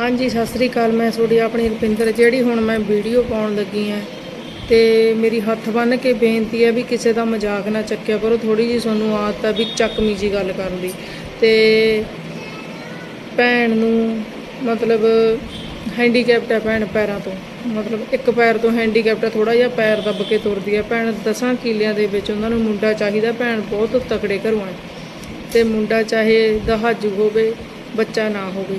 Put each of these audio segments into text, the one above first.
ਹਾਂਜੀ, ਸਤਿ ਸ੍ਰੀ ਅਕਾਲ। ਮੈਂ ਤੁਹਾਡੀ ਆਪਣੀ ਰੁਪਿੰਦਰ, ਜਿਹੜੀ ਹੁਣ ਮੈਂ ਵੀਡੀਓ ਪਾਉਣ ਲੱਗੀ ਆ ਤੇ ਮੇਰੀ ਹੱਥ ਬੰਨ੍ਹ ਕੇ ਬੇਨਤੀ ਹੈ ਵੀ ਕਿਸੇ ਦਾ ਮਜ਼ਾਕ ਨਾ ਚੱਕਿਆ ਕਰੋ। ਥੋੜੀ ਜੀ ਤੁਹਾਨੂੰ ਆਦਤ ਆ ਵੀ ਚੱਕਵੀਂ ਜੀ ਗੱਲ ਕਰਨ ਦੀ। ਤੇ ਭੈਣ ਨੂੰ ਮਤਲਬ ਹੈਂਡੀਕੈਪਟ ਹੈ ਭੈਣ ਪੈਰਾਂ ਤੋਂ। ਮਤਲਬ ਇੱਕ ਪੈਰ ਤੋਂ ਹੈਂਡੀਕੈਪਟ ਹੈ ਥੋੜਾ ਜਿਹਾ ਪੈਰ ਦੱਬ ਕੇ ਤੁਰਦੀ ਹੈ ਭੈਣ ਦਸਾਂ ਕਿਲਿਆਂ ਦੇ ਵਿੱਚ ਉਹਨਾਂ ਨੂੰ ਮੁੰਡਾ ਚਾਹੀਦਾ। ਭੈਣ ਬਹੁਤ ਤਕੜੇ ਘਰੋਂ ਹੈ। ਤੇ ਮੁੰਡਾ ਚਾਹੇ ਦਹਾਜੂ ਹੋਵੇ, ਬੱਚਾ ਨਾ ਹੋਵੇ।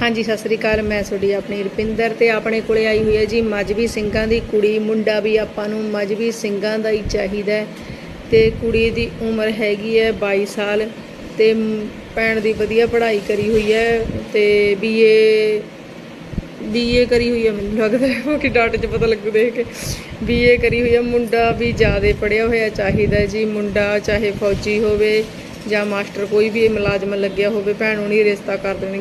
ਹਾਂਜੀ, ਸਤਿ ਸ੍ਰੀ ਅਕਾਲ। ਮੈਂ ਤੁਹਾਡੀ ਆਪਣੀ ਰੁਪਿੰਦਰ ਤੇ ਆਪਣੇ ਕੋਲੇ ਆਈ ਹੋਈ ਹੈ ਜੀ। ਮਜਬੀ ਸਿੰਘਾਂ ਦੀ ਕੁੜੀ, ਮੁੰਡਾ ਵੀ ਆਪਾਂ ਨੂੰ ਮਜਬੀ ਸਿੰਘਾਂ ਦਾ ਹੀ ਚਾਹੀਦਾ ਹੈ। ਤੇ ਕੁੜੀ ਦੀ ਉਮਰ ਹੈਗੀ ਹੈ 22 ਸਾਲ ਤੇ ਭੈਣ ਦੀ ਵਧੀਆ ਪੜ੍ਹਾਈ ਕਰੀ ਹੋਈ ਹੈ ਤੇ ਬੀਏ ਬੀਏ ਕਰੀ ਹੋਈ ਹੈ, ਮੈਨੂੰ ਲੱਗਦਾ ਹੈ ਬਾਕੀ ਡਾਟ 'ਚ ਪਤਾ ਲੱਗੂ ਦੇਖ ਕੇ। ਬੀਏ ਕਰੀ ਹੋਈ ਹੈ, ਮੁੰਡਾ ਵੀ ਜ਼ਿਆਦਾ ਪੜ੍ਹਿਆ ਹੋਇਆ ਚਾਹੀਦਾ ਜੀ। ਮੁੰਡਾ ਚਾਹੇ ਫੌਜੀ ਹੋਵੇ ਜਾਂ ਮਾਸਟਰ, ਕੋਈ ਵੀ ਮੁਲਾਜ਼ਮ ਲੱਗਿਆ ਹੋਵੇ, ਭੈਣ ਉਹਨੀ ਰਿਸ਼ਤਾ ਕਰ ਦੇਣੀ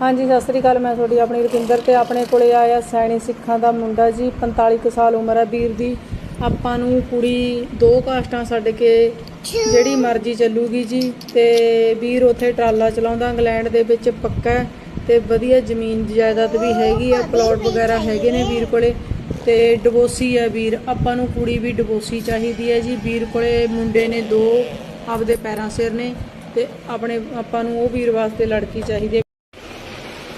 ਹਾਂਜੀ, ਸਤਿ ਸ੍ਰੀ ਅਕਾਲ। ਮੈਂ ਤੁਹਾਡੀ ਆਪਣੀ ਰੁਪਿੰਦਰ ਤੇ ਆਪਣੇ ਕੋਲੇ ਆਇਆ ਸੈਣੀ ਸਿੱਖਾਂ ਦਾ ਮੁੰਡਾ ਜੀ 45 ਕੁ ਸਾਲ ਉਮਰ ਹੈ ਵੀਰ ਦੀ। ਆਪਾਂ ਨੂੰ ਕੁੜੀ ਦੋ ਕਾਸਟਾਂ ਛੱਡ ਕੇ ਜਿਹੜੀ ਮਰਜ਼ੀ ਚੱਲੂਗੀ ਜੀ ਤੇ ਵੀਰ ਉੱਥੇ ਟਰਾਲਾ ਚਲਾਉਂਦਾ, ਇੰਗਲੈਂਡ ਦੇ ਵਿੱਚ ਪੱਕਾ ਹੈ ਤੇ ਵਧੀਆ ਜ਼ਮੀਨ ਜਾਇਦਾਦ ਵੀ ਹੈਗੀ ਆ ਪਲਾਟ ਵਗੈਰਾ ਹੈਗੇ ਨੇ ਵੀਰ ਕੋਲੇ ਤੇ ਡਿਵੋਰਸੀ ਹੈ ਵੀਰ। ਆਪਾਂ ਨੂੰ ਕੁੜੀ ਵੀ ਡਿਵੋਰਸੀ ਚਾਹੀਦੀ ਹੈ ਜੀ। ਵੀਰ ਕੋਲੇ ਮੁੰਡੇ ਨੇ ਦੋ, ਆਪਦੇ ਪੈਰਾਂ ਸਿਰ ਨੇ ਤੇ ਆਪਣੇ, ਆਪਾਂ ਨੂੰ ਉਹ ਵੀਰ ਵਾਸਤੇ ਲੜਕੀ ਚਾਹੀਦੀ ਹੈ।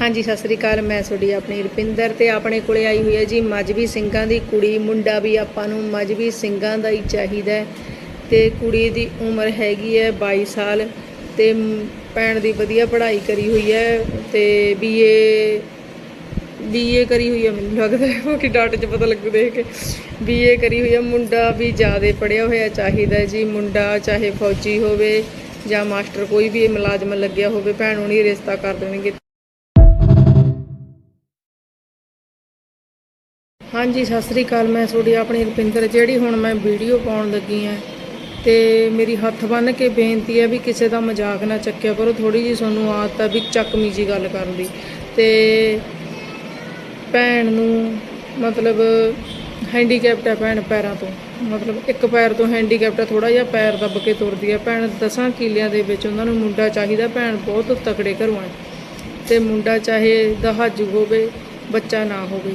ਹਾਂਜੀ, ਸਤਿ ਸ੍ਰੀ ਅਕਾਲ। ਮੈਂ ਤੁਹਾਡੀ ਆਪਣੀ ਰੁਪਿੰਦਰ ਤੇ ਆਪਣੇ ਕੋਲੇ ਆਈ ਹੋਈ ਹੈ ਜੀ ਮਜਬੀ ਸਿੰਘਾਂ ਦੀ ਕੁੜੀ। ਮੁੰਡਾ ਵੀ ਆਪਾਂ ਨੂੰ ਮਜਬੀ ਸਿੰਘਾਂ ਦਾ ਹੀ ਚਾਹੀਦਾ ਹੈ। ਤੇ ਕੁੜੀ ਦੀ ਉਮਰ ਹੈਗੀ ਹੈ 22 ਸਾਲ ਤੇ ਭੈਣ ਦੀ ਵਧੀਆ ਪੜ੍ਹਾਈ ਕਰੀ ਹੋਈ ਹੈ ਤੇ ਬੀਏ ਬੀਏ ਕਰੀ ਹੋਈ ਹੈ, ਮੈਨੂੰ ਲੱਗਦਾ ਹੈ ਬਾਕੀ ਡਾਟ 'ਚ ਪਤਾ ਲੱਗੂ ਦੇਖ ਕੇ। ਬੀਏ ਕਰੀ ਹੋਈ ਹੈ, ਮੁੰਡਾ ਵੀ ਜ਼ਿਆਦਾ ਪੜ੍ਹਿਆ ਹੋਇਆ ਚਾਹੀਦਾ ਜੀ। ਮੁੰਡਾ ਚਾਹੇ ਫੌਜੀ ਹੋਵੇ ਜਾਂ ਮਾਸਟਰ, ਕੋਈ ਵੀ ਮੁਲਾਜ਼ਮ ਲੱਗਿਆ ਹੋਵੇ, ਭੈਣ ਉਹਨੀ ਰਿਸ਼ਤਾ ਕਰ ਦੇਣਗੇ। ਹਾਂਜੀ, ਸਤਿ ਸ੍ਰੀ ਅਕਾਲ। ਮੈਂ ਤੁਹਾਡੀ ਆਪਣੀ ਰੁਪਿੰਦਰ, ਜਿਹੜੀ ਹੁਣ ਮੈਂ ਵੀਡੀਓ ਪਾਉਣ ਲੱਗੀ ਆ ਤੇ ਮੇਰੀ ਹੱਥ ਬੰਨ੍ਹ ਕੇ ਬੇਨਤੀ ਹੈ ਵੀ ਕਿਸੇ ਦਾ ਮਜ਼ਾਕ ਨਾ ਚੱਕਿਆ ਕਰੋ। ਥੋੜੀ ਜੀ ਤੁਹਾਨੂੰ ਆਦਤ ਆ ਵੀ ਚੱਕਵੀਂ ਜੀ ਗੱਲ ਕਰਨ ਦੀ। ਤੇ ਭੈਣ ਨੂੰ ਮਤਲਬ ਹੈਂਡੀਕੈਪਟ ਹੈ ਭੈਣ ਪੈਰਾਂ ਤੋਂ। ਮਤਲਬ ਇੱਕ ਪੈਰ ਤੋਂ ਹੈਂਡੀਕੈਪਟ ਹੈ ਥੋੜਾ ਜਿਹਾ ਪੈਰ ਦੱਬ ਕੇ ਤੁਰਦੀ ਹੈ ਭੈਣ ਦਸਾਂ ਕਿਲਿਆਂ ਦੇ ਵਿੱਚ ਉਹਨਾਂ ਨੂੰ ਮੁੰਡਾ ਚਾਹੀਦਾ। ਭੈਣ ਬਹੁਤ ਤਕੜੇ ਘਰੋਂ ਹੈ ਤੇ ਮੁੰਡਾ ਚਾਹੇ ਦਹਾਜੂ ਹੋਵੇ, ਬੱਚਾ ਨਾ ਹੋਵੇ।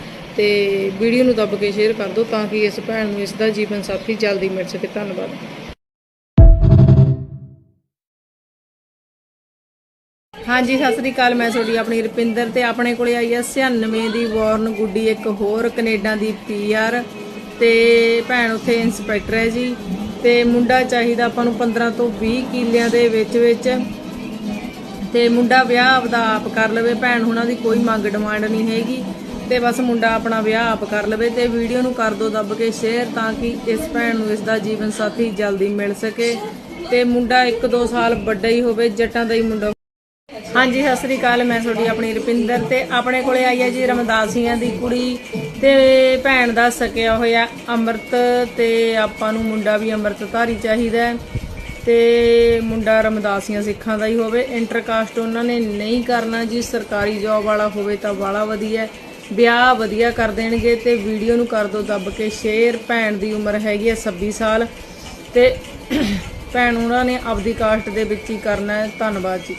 ਤੇ ਵੀਡੀਓ ਨੂੰ ਦੱਬ ਕੇ ਸ਼ੇਅਰ ਕਰ ਦਿਓ ਤਾਂ ਕਿ ਇਸ ਭੈਣ ਨੂੰ ਇਸ ਦਾ ਜੀਵਨ ਸਾਥੀ ਜਲਦੀ ਮਿਲ ਸਕੇ। ਧੰਨਵਾਦ। ਹਾਂਜੀ, ਸਤਿ ਸ੍ਰੀ ਅਕਾਲ। ਮੈਂ ਤੁਹਾਡੀ ਆਪਣੀ ਰੁਪਿੰਦਰ ਤੇ ਆਪਣੇ ਕੋਲੇ ਆਈ ਹੈ 96 ਦੀ ਵਾਰਨ ਗੁੱਡੀ, ਇੱਕ ਹੋਰ ਕੈਨੇਡਾ ਦੀ ਪੀਆਰ ਤੇ ਭੈਣ ਉੱਥੇ ਇੰਸਪੈਕਟਰ ਹੈ ਜੀ। ਤੇ ਮੁੰਡਾ ਚਾਹੀਦਾ ਆਪਾਂ ਨੂੰ 15 ਤੋਂ 20 ਕਿੱਲਿਆਂ ਦੇ ਵਿੱਚ ਵਿੱਚ। ਤੇ ਮੁੰਡਾ ਵਿਆਹ ਆਪਦਾ ਆਪ ਕਰ ਲਵੇ। ਭੈਣ ਹੁਣਾਂ ਦੀ ਕੋਈ ਮੰਗ ਡਿਮਾਂਡ ਨਹੀਂ ਹੈਗੀ। ਤੇ ਬਸ ਮੁੰਡਾ ਆਪਣਾ ਵਿਆਹ ਆਪ ਕਰ ਲਵੇ ਤੇ ਵੀਡੀਓ ਨੂੰ ਕਰ ਦਿਓ ਦੱਬ ਕੇ ਸ਼ੇਅਰ ਤਾਂ ਕਿ ਇਸ ਭੈਣ ਨੂੰ ਇਸ ਦਾ ਜੀਵਨ ਸਾਥੀ ਜਲਦੀ ਮਿਲ ਸਕੇ ਤੇ ਮੁੰਡਾ 1-2 ਸਾਲ ਵੱਡਾ ਹੀ ਹੋਵੇ, ਜੱਟਾਂ ਦਾ ਹੀ ਮੁੰਡਾ ਹਾਂਜੀ, ਸਤਿ ਸ੍ਰੀ ਅਕਾਲ, ਮੈਂ ਤੁਹਾਡੀ ਆਪਣੀ ਰੁਪਿੰਦਰ ਤੇ ਆਪਣੇ ਕੋਲੇ ਆਈ ਹੈ ਜੀ ਰਮਦਾਸੀਆਂ ਦੀ ਕੁੜੀ ਤੇ ਭੈਣ ਦਾ ਸਕਿਆ ਹੋਇਆ ਅੰਮ੍ਰਿਤ ਤੇ ਆਪਾਂ ਨੂੰ ਮੁੰਡਾ ਵੀ ਅੰਮ੍ਰਿਤਧਾਰੀ ਚਾਹੀਦਾ ਹੈ ਤੇ ਮੁੰਡਾ ਰਮਦਾਸੀਆਂ ਸਿੱਖਾਂ ਦਾ ਹੀ ਹੋਵੇ। ਇੰਟਰਕਾਸਟ ਉਹਨਾਂ ਨੇ ਨਹੀਂ ਕਰਨਾ ਜੀ, ਸਰਕਾਰੀ ਜੌਬ ਵਾਲਾ ਹੋਵੇ ਤਾਂ ਬਾਲਾ ਵਧੀਆ ਵਿਆਹ ਵਧੀਆ ਕਰ ਦੇਣਗੇ ਤੇ ਵੀਡੀਓ ਨੂੰ ਕਰ ਦਿਓ ਦੱਬ ਕੇ। ਸ਼ੇਅਰ ਭੈਣ ਦੀ ਉਮਰ ਹੈਗੀ ਹੈ 26 ਸਾਲ ਤੇ ਭੈਣ ਉਹਨਾਂ ਨੇ ਆਪਦੀ ਕਾਸਟ ਦੇ ਵਿੱਚ ਹੀ ਕਰਨਾ ਹੈ। ਧੰਨਵਾਦ ਜੀ।